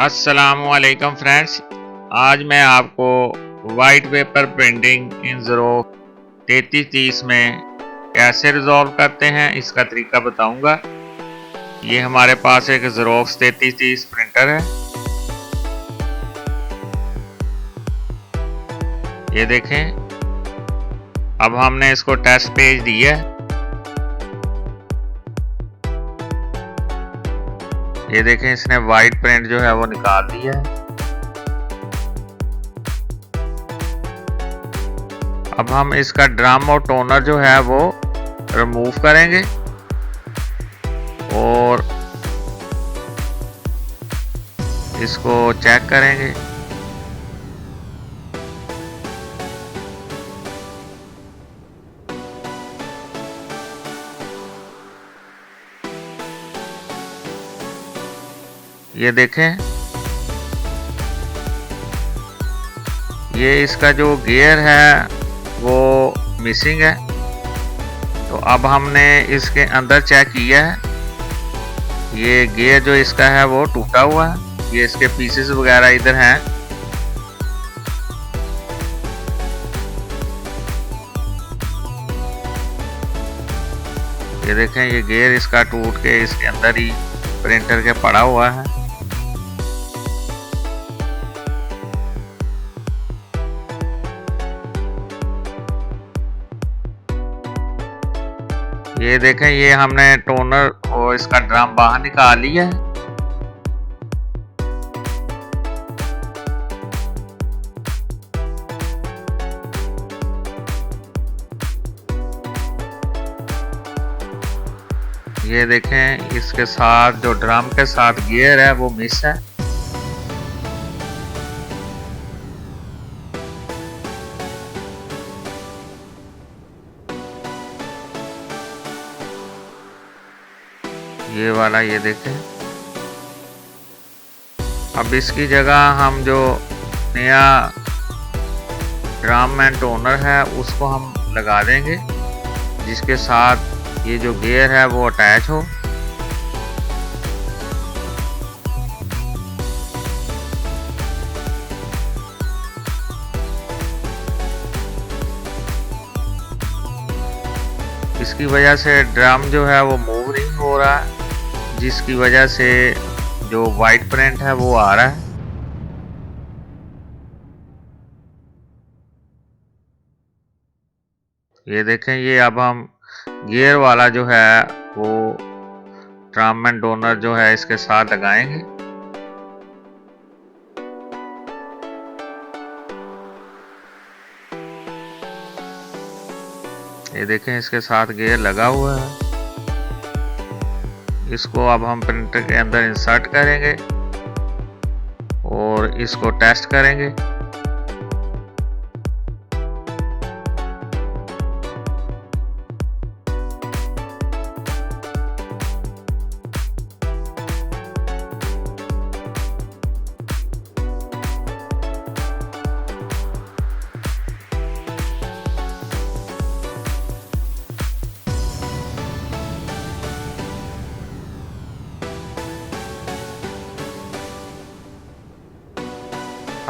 असलकम फ्रेंड्स आज मैं आपको वाइट पेपर प्रिंटिंग इन ज़रो तैतीस तीस में कैसे रिजॉल्व करते हैं, इसका तरीका बताऊँगा। ये हमारे पास एक ज़रोक्स तैतीस तीस प्रिंटर है। ये देखें। अब हमने इसको टेस्ट पेज दिया है। ये देखें, इसने वाइट प्रिंट जो है वो निकाल दी है। अब हम इसका ड्रम और टोनर जो है वो रिमूव करेंगे। और इसको चेक करेंगे। ये देखें। ये इसका जो गियर है, वो मिसिंग है। तो अब हमने इसके अंदर चेक किया है। ये गियर जो इसका है, वो टूटा हुआ है। ये इसके पीसेस वगैरह इधर हैं। ये देखें, ये गियर इसका टूट के इसके अंदर ही प्रिंटर के पड़ा हुआ है। ये देखें, ये हमने टोनर और इसका ड्रम बाहर निकाल लिया है। ये देखें, इसके साथ, जो ड्रम के साथ गियर है, वो मिस है। ये वाला ये देखें। अब इसकी जगह हम जो नया ड्राम एंड टोनर है, उसको हम लगा देंगे, जिसके साथ ये जो गियर है वो अटैच हो। इसकी वजह से ड्रम जो है वो मूव नहीं हो रहा है। जिसकी वजह से जो वाइट प्रिंट है, वो आ रहा है। ये देखें, ये अब हम गियर वाला जो है, वो ड्रम एंड डोनर जो है, इसके साथ लगाएँगे। ये देखें, इसके साथ गियर लगा हुआ है। इसको अब हम प्रिंटर के अंदर इंसर्ट करेंगे और इसको टेस्ट करेंगे।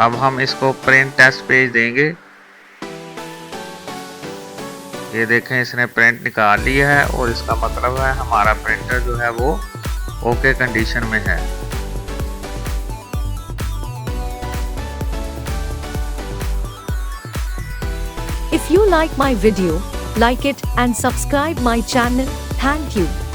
अब हम इसको प्रिंट टेस्ट पेज देंगे ये देखें इसने प्रिंट निकाल लिया है और इसका मतलब है हमारा प्रिंटर जो है वो ओके कंडीशन में है If you like my video, like it and subscribe my channel. Thank you.